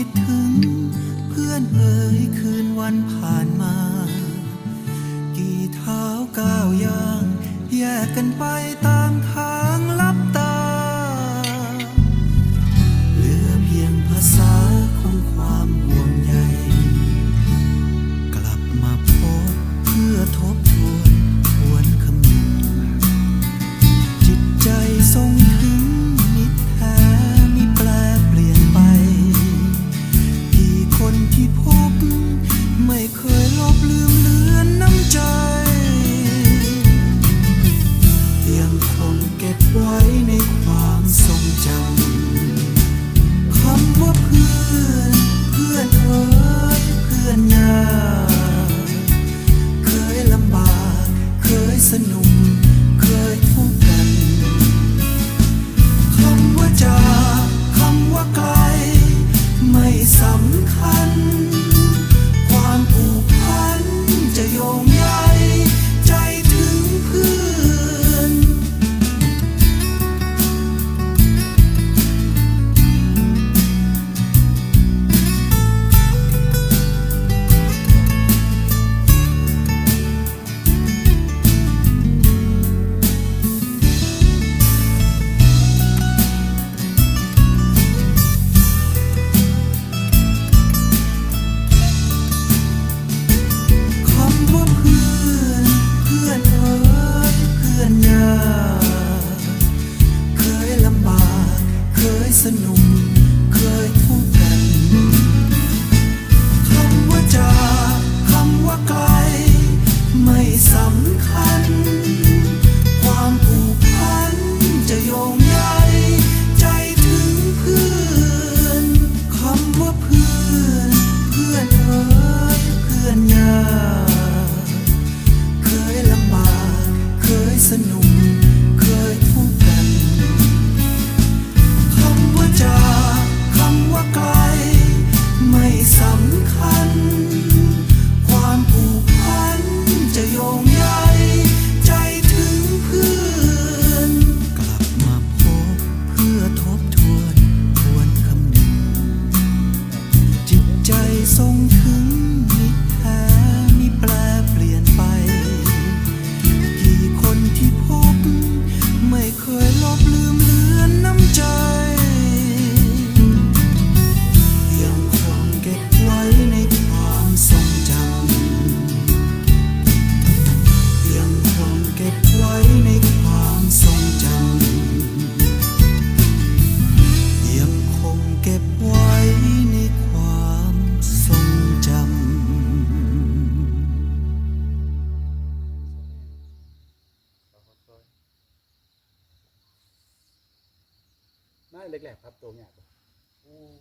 คิดถึง เพื่อนเอ่ยคืนวันผ่านมา กี่เท้าก้าวย่าง แยกกันไปตา pensa no тепло น่าเล็กๆครับตัวเนี้ยอืม